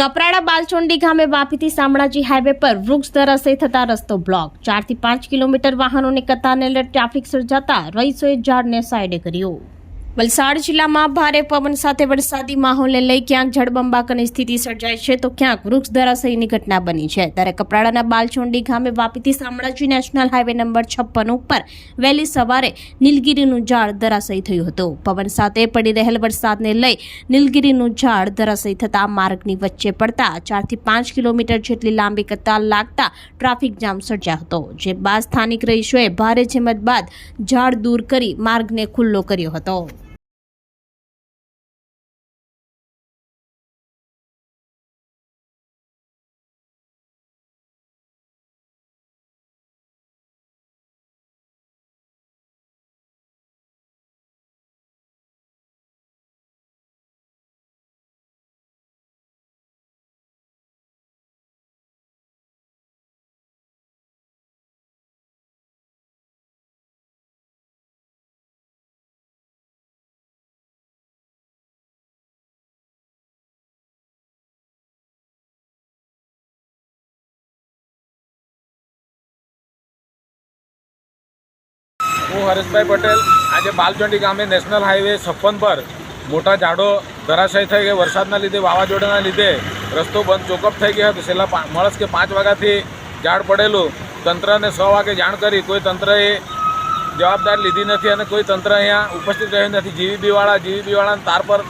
કપરાડા બાલચોંડી ગામે વાપીથી શામળાજી હાઈવે પર વૃક્ષ ધરાશય થતા રસ્તો બ્લોક. ચારથી પાંચ કિલોમીટર વાહનોની કતારને ટ્રાફિક સર્જાતા રહીશોએ ઝાડને સાઈડે કર્યું. વલસાડ જિલ્લામાં ભારે પવન સાથે વરસાદી માહોલને લઈ ક્યાંક જળબંબાકની સ્થિતિ સર્જાય છે, તો ક્યાંક વૃક્ષ ધરાશયની ઘટના બની છે. ત્યારે કપરાડાના બાલચોંડી ગામે વાપીથી શામળાજી નેશનલ હાઈવે નંબર છપ્પન ઉપર વહેલી સવારે નીલગીરીનું ઝાડ ધરાશય થયું હતું. પવન સાથે પડી રહેલ વરસાદને લઈ નીલગીરીનું ઝાડ ધરાશય થતા માર્ગની વચ્ચે પડતા ચારથી પાંચ કિલોમીટર જેટલી લાંબી કતાર લાગતા ટ્રાફિક જામ સર્જાયો હતો. જે બાદ સ્થાનિક રહીશોએ ભારે જેમત બાદ ઝાડ દૂર કરી માર્ગને ખુલ્લો કર્યો હતો. હું હરેશભાઈ પટેલ. આજે બાલચંડી ગામે નેશનલ હાઈવે છપ્પન પર મોટા ઝાડો ધરાશય થઈ ગયા વરસાદના લીધે, વાવાઝોડાના લીધે રસ્તો બંધ ચોકઅપ થઈ ગયો હતો. છેલ્લા મળસ કે પાંચ વાગ્યાથી ઝાડ પડેલું. તંત્રને સો વાગે જાણ કરી. કોઈ તંત્રએ જવાબદારી લીધી નથી અને કોઈ તંત્ર અહીંયા ઉપસ્થિત રહ્યું નથી. જીવીબીવાળા, જીવીબીવાળાના તાર પર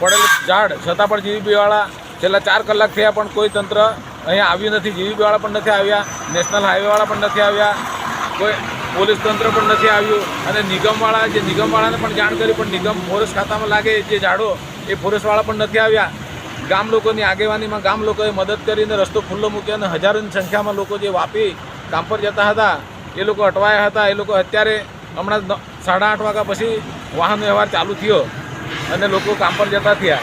પડેલું ઝાડ, છતાં પણ જીવીબીવાળા છેલ્લા ચાર કલાક થયા પણ કોઈ તંત્ર અહીંયા આવ્યું નથી. જીવીબીવાળા પણ નથી આવ્યા. નેશનલ હાઈવેવાળા પણ નથી આવ્યા. કોઈ પોલીસ તંત્ર પણ નથી આવ્યું અને નિગમવાળા જે નિગમવાળાને પણ જાણ કરી, પણ નિગમ ફોરેસ્ટ ખાતામાં લાગે જે ઝાડો, એ ફોરેસ્ટવાળા પણ નથી આવ્યા. ગામ લોકોની આગેવાનીમાં ગામ લોકોએ મદદ કરીને રસ્તો ખુલ્લો મૂક્યો અને હજારોની સંખ્યામાં લોકો જે વાપી કામ પર જતા હતા, એ લોકો અટવાયા હતા, એ લોકો અત્યારે હમણાં સાડા આઠ વાગ્યા પછી વાહન વ્યવહાર ચાલુ થયો અને લોકો કામ પર જતા થયા.